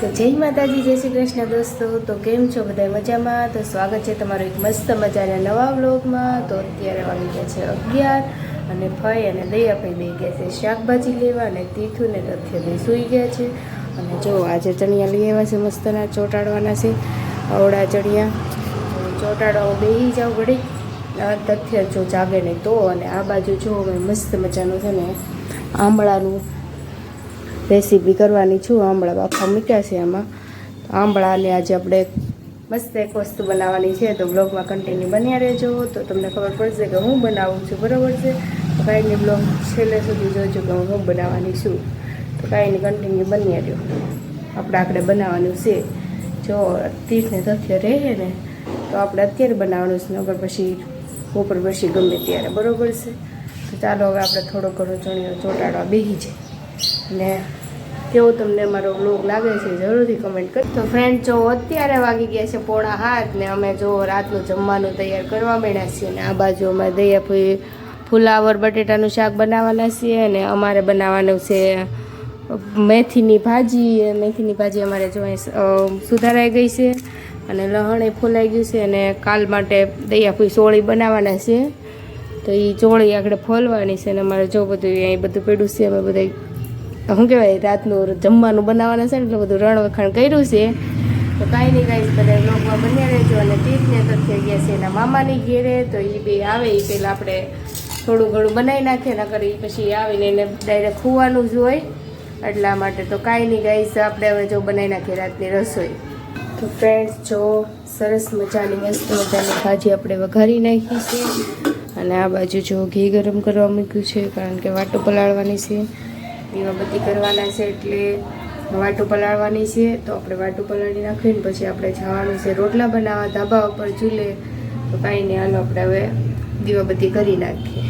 તો જય માતાજી, જય શ્રી કૃષ્ણ દોસ્તો. તો કેમ છો બધા મજામાં? તો સ્વાગત છે તમારું એક મસ્ત મજાના નવા વ્લોગમાં. તો અત્યારે વાગી ગયા છે અગિયાર અને ફઈ અને દયાભાઈ બે ગયા છે. શાકભાજી લેવા અને તીથું ને તથ્ય બે સૂઈ ગયા છે. અને જો આજે ચણિયા લઈ આવ્યા છે મસ્તના ચોટાડવાના છે અવડા ચણિયા. ચોટાડવા બે જાવ ઘડી તથ્ય જો જાગે નહીં તો. અને આ બાજુ જો અમે મસ્ત મજાનું છે ને આંબળાનું રેસીપી કરવાની છું. આંબળા બાફા મૂક્યા છે એમાં આંબળાને આજે આપણે મસ્ત એક વસ્તુ બનાવવાની છે. તો બ્લોગમાં કન્ટિન્યુ બન્યા રહેજો. તો તમને ખબર પડશે કે હું બનાવું છું. બરાબર છે? તો કાંઈની બ્લોગ છેલ્લે સુધી જોજો કે હું બનાવવાની છું. તો કાંઈની કન્ટિન્યુ બન્યા રહ્યો. આપણે આપણે બનાવવાનું છે. જો તીર્થને તથ્ય રહે ને, તો આપણે અત્યારે બનાવવાનું છે. નગર પછી ઉપર પછી ગમે ત્યારે. બરાબર છે? તો ચાલો હવે આપણે થોડો ઘણો ચણિયો ચોટાડવા બેસી છે ને કેવો તમને અમારો બ્લોગ લાગે છે જરૂરથી કમેન્ટ કરી તો ફ્રેન્ડ જો અત્યારે વાગી ગયા છે પોણા હાથ ને અમે જો રાતનું જમવાનું તૈયાર કરવા માંડ્યા છીએ ને આ બાજુ અમે દઈએ ફુલાવર, બટેટાનું શાક બનાવવાના છીએ અને અમારે બનાવવાનું છે મેથીની ભાજી. મેથીની ભાજી અમારે જો સુધારાઈ ગઈ છે અને લહણ એ ફૂલાઈ ગયું છે અને કાલ માટે દયા ફૂઈ સોળી બનાવવાના છે. તો એ ચોળી આગળ ફોલવાની છે અને અમારે જો બધું અહીં બધું પડ્યું છે, અમે બધા શું કહેવાય, રાતનું જમવાનું બનાવવાના છે ને એટલે બધું રણ વખાણ કર્યું છે. તો કાંઈ નહીં કાંઈ બધા બ્લોગમાં બન્યા રહેજો અને તીર્થને તો થઈ ગયા છે એના મામાની ઘેરે. તો એ બે આવે એ પહેલાં આપણે થોડું ઘણું બનાવી નાખીએ ને કરી પછી આવીને એને ડાયરેક્ટ ખોવાનું જ હોય. એટલા માટે તો કાંઈ નહીં ગાઈસ, આપણે હવે જો બનાવી નાખીએ રાતની રસોઈ. તો ફ્રેન્ડ્સ જો સરસ મજાની, મસ્ત મજાની ભાજી આપણે વઘારી નાખી છે. અને આ બાજુ જો ઘી ગરમ કરવા મૂક્યું છે, કારણ કે વાટો પલાળવાની છે. દીવાબત્તી કરવાના છે એટલે વાટું પલાળવાની છે તો આપણે વાટું પલાળી નાખીને પછી આપણે જવાનું છે રોટલા બનાવવા ધાબા ઉપર ચૂલે. તો કાંઈ નહીં હાલો આપણે હવે દીવાબત્તી કરી નાખીએ.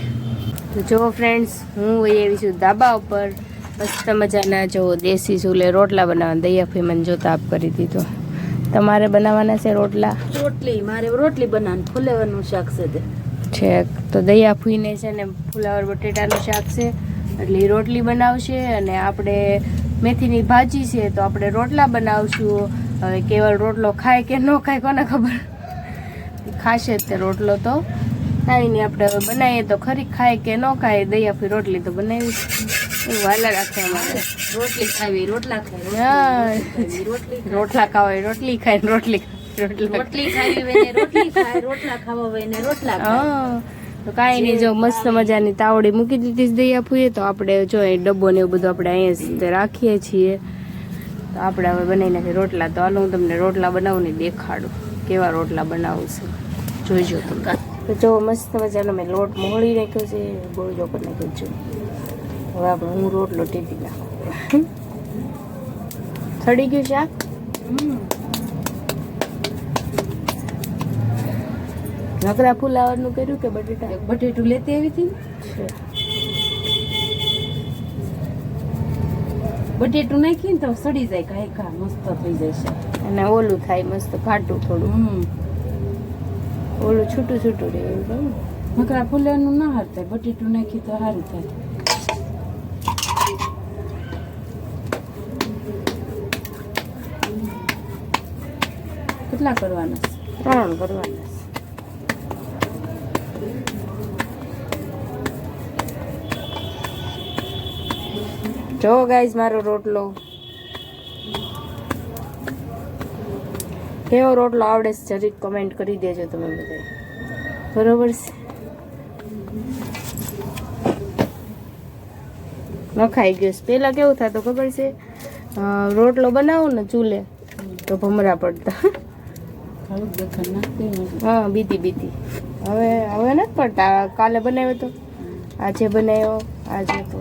તો જો ફ્રેન્ડ્સ હું વહી આવી છું ધાબા ઉપર. મસ્ત મજાના જો દેશી ચૂલે રોટલા બનાવવા દૈયાફી મને જોતા આપ કરી દીધો. તમારે બનાવવાના છે રોટલા? રોટલી મારે રોટલી બનાવવાની ફુલેવાનું શાક છે તે. છે તો દૈયા ફૂઈને છે ને ફુલાવર બટેટાનું શાક છે. એટલે રોટલી બનાવશે અને આપણે મેથીની ભાજી છે તો આપણે રોટલા બનાવશું. હવે કેવળ રોટલો ખાય કે ન ખાય કોને ખબર? ખાશે જ તે રોટલો તો. ખાઈને આપણે હવે બનાવીએ તો ખરી ખાય કે ન ખાય દયા આપી રોટલી તો બનાવી એવું વાલા રાખે અમારે. રોટલી ખાવી રોટલા ખાવી. રોટલી રોટલા ખાવા. રોટલી ખાય રોટલી રોટલી ખાવી રોટલી ખાય રોટલા ખાવા રોટલા હા. તો કાંઈ નહીં, જો મસ્ત મજાની તાવડી મૂકી દીધી દઈ આપીએ તો આપણે જો એ ડબ્બો ને એવું બધું આપણે અહીંયા રાખીએ છીએ. તો આપણે હવે બનાવી નાખીએ રોટલા. તો હાલો હું તમને રોટલા બનાવું ને દેખાડું. કેવા રોટલા બનાવું છું. જોઈજો તમે. તો જો મસ્ત મજાનો મેં લોટ મોહળી નાખ્યો છે. ગોળજો કરી નાખ્યો છે. હવે આપણે હું રોટલો ટીપી નાખું. થડી ગયું શાક? નકરા ફુલાવરનું કર્યું કે બટેટા? એક બટેટું લેતી આવી હતી બટેટું નાખી ને તો સડી જાય કાંઈ કા મસ્ત થઈ જશે અને ઓલું થાય મસ્ત ઘાટું થોડું. હમ. ઓલું છૂટું છૂટું રહે એવું કહું ને. મકરા ના હાર થાય બટેટું નાખી તો સારું થાય. કેટલા કરવાના છે? ત્રણ કરવાના જો ગાઈઝ મારો રોટલો. કેવો રોટલો આવડે છે, જરીક કમેન્ટ કરી દેજો તમે બધા બરોબર છે? નખાઈ ગયો છે. પહેલાં કેવું થતું ખબર છે? રોટલો બનાવું ને ચૂલે, તો ભમરા પડતા. હા, બીતી બીતી. હવે હવે નથી પડતા. કાલે બનાવ્યો તો? આજે બનાવ્યો, આજે તો.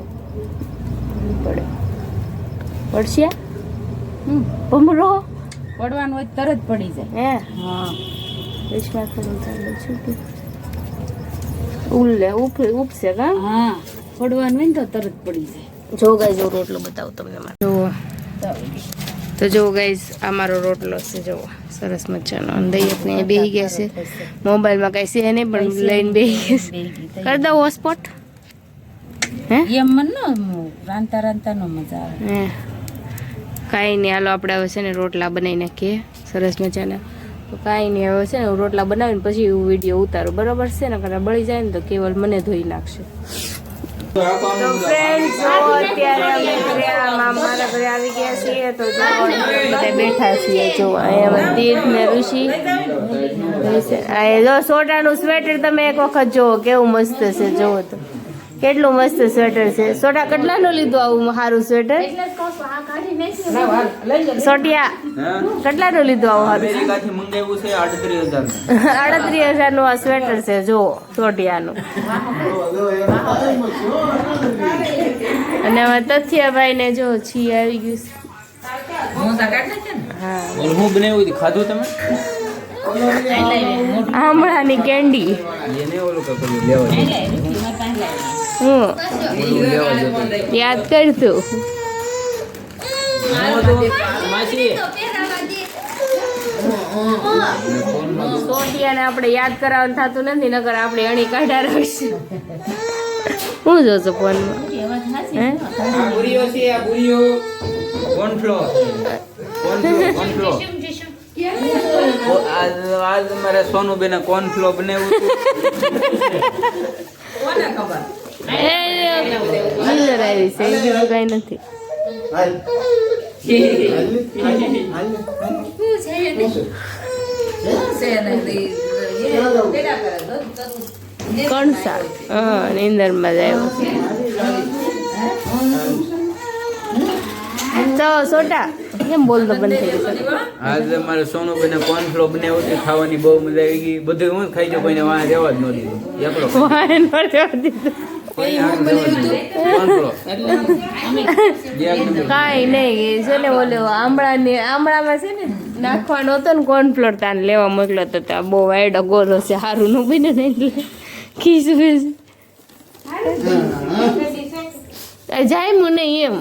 નહીં પડે. પડશે? હમ ભમરો? પડવાનું હોય તરત પડી જાય. હે? હા. વિશ્વાસ કરું ચાલે છું કે? ઉલ્લે ઉપ ઉપસે કા? હા પડવાનું હોય ને તો તરત પડી જાય. જો ગાઈઝ હું રોટલો બતાવું તમને મારે. જો તો જો ગાઈઝ આ મારો રોટલો છે જો સરસ મજાનો. અને દૈયકને બેહી ગયા છે. મોબાઈલમાં કાંઈ છે નહીં પણ લઈને બેહી ગયા છે. કરી દઉં હોસ્પોટ એમ મન રાંધતા રાંતા રાંતા નો મજા આવે. હે. કાંઈ નહીં હાલો આપણે હવે છે ને રોટલા બનાવી નાખીએ. સરસ મજાના. તો કાંઈ નહીં હવે છે ને હું રોટલા બનાવીને પછી હું વીડિયો ઉતારું. બરાબર છે ને? કદાચ બળી જાય ને તો કેવલ મને ધોઈ નાખશે. તો ફ્રેન્ડ જો અત્યારે અમે ઘરે ઘરે આવી ગયા છીએ. તો જો બધા બેઠા છીએ. જો અહીંયા તીર્થ ને ઋષિ. આ જો સોટાનું સ્વેટર તમે એક વખત જુઓ કેવું મસ્ત છે જુઓ તો. કેટલું મસ્ત સ્વેટર છે. સોટા કેટલાનું લીધું આવું સારું સ્વેટર? સોટિયા કેટલાનું લીધું આવું સારું અમેરિકાથી મંગાવ્યું છે આડત્રીસ હજારનું હજારનું આ સ્વેટર છે જો સોટિયાનું. અને હવે તથ્યભાઈને જો છી આવી ગયું છે. હા. હું બનાવ્યું ખાધું તમે? આમળાની કેન્ડી. એને ઓલું. હું. યાદ કરતું હું સોટિયાને આપણે યાદ કરાવવાનું થતું નથી નકર આપણે અણી કાઢા રાખીશું. હું જોશો ફોનમાં? હે? આ ને છે આ બુરીઓ કોર્નફ્લોર કોર્નફ્લોર કોર્નફ્લોર ઓ, આજ આજ મારે સોનુબેને કોર્નફ્લોર બનાવ્યું હતું એ છે બીજું કઈ નથી. કણસા હા નીંદરમાં જ આવ્યો તો સોટા કેમ બોલતો બંધ થઈ ગયો આજે મારે સોનુબેને કોર્નફ્લોર બનાવ્યું છે ખાવાની બહુ મજા આવી ગઈ. બધું હું ખાઈ જાઉં કોઈને વાહ રહેવા જ ન દીધું. એકલો વાહ ન રહેવા દીધું. કાંઈ નહીં. છે ને ઓલો આમળાની આમળામાં છે ને નાખવાનો હતો ને કોર્નફ્લોર તાને લેવા મોકલો તો બહુ વાયડો ગોરો છે સારું નું બને ને એટલે ખીસું જાય મુ નહીં એમ.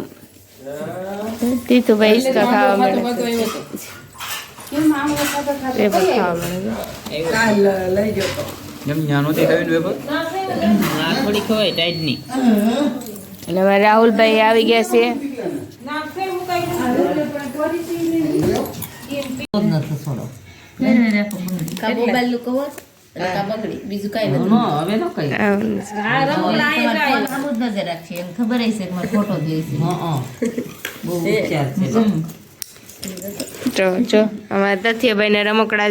તીતું ભાઈ ખાવા મળે. વેફર ખાવા મળે. એમ ન્યા અને અમારે રાહુલભાઈ આવી ગયા છે. બીજું કઈ નથી રાખશે એમ ખબર હશે ફોટો જોઈશે જો જો અમારા તથ્યભાઈ ને રમકડા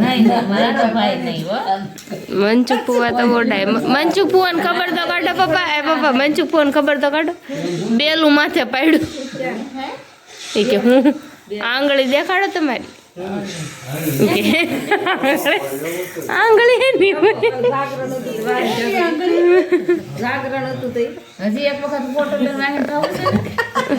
નહીં મારા ભાઈ નહીં હો મનચુક પુવા તો ઓડાય મનચુક પુવાને ખબર તો કાઢો પપ્પા એ પપ્પા મનચુક પુવાને ખબર તો કાઢો બેલું માથે પાડ્યું એ કે હું આંગળી દેખાડો તમારી કે આંગળી એની હોય. હજી એક વખત ફોટો લઈને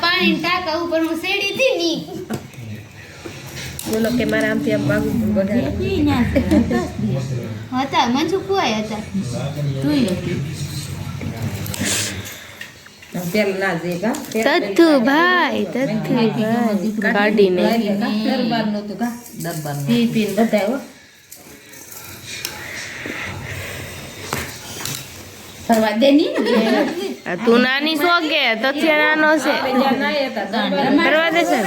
પાણી ટાંકા ઉપર હું સેડી હતી ની બોલો કે મારા આમથી આમ ભાગવું હતા મંજુ કુવાય હતા તથ્થુ ભાઈ તથ્થુ ભાઈ કાઢીને દરબાર નતું કા દરબાર પી પી બધા હો ફરવા દે ની આ તું નાની છો કે? તથ્ય નાનો છે. કરવા દેશે